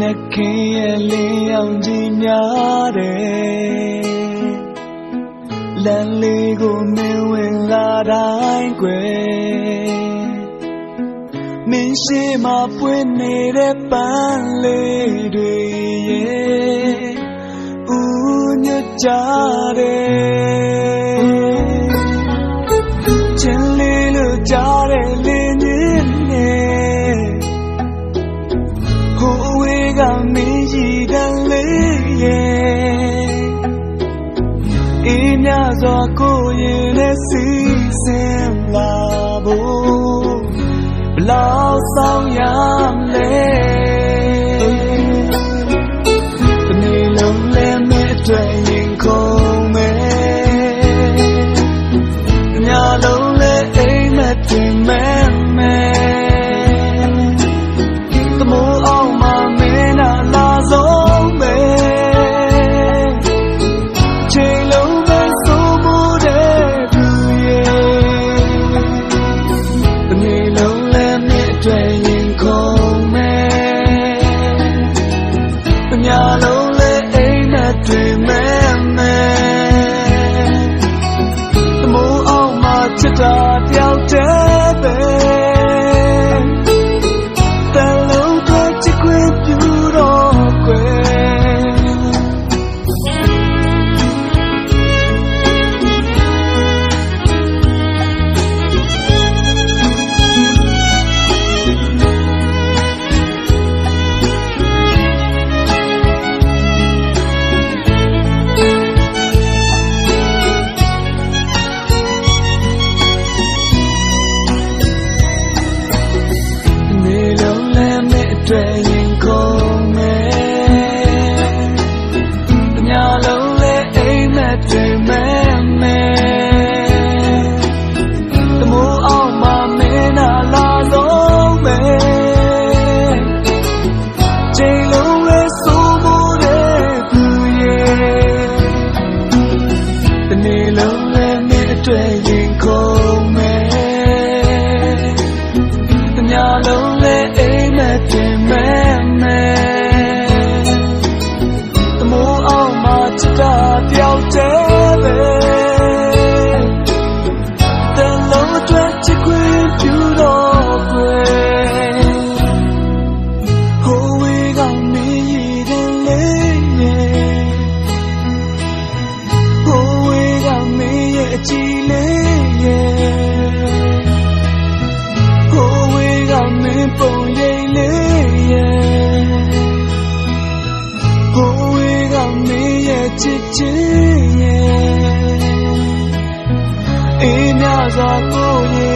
နခင်ရဲ့လင်းရောင်ကြီးများတယ်လမ်းလေးကိုမင်းဝင်လာတိုင်းကွယ်မင်းရှိမှပွင့်နေတဲ့ပန်းလေးတွေရဲ့ဦးညွတ်ကြတယ် 没记得泪耶，一年做过夜的西山拉布，老少呀。 ပါမင်းရဲ့ချစ်ခြင်းရဲ့အေးမြစွာကိုယ်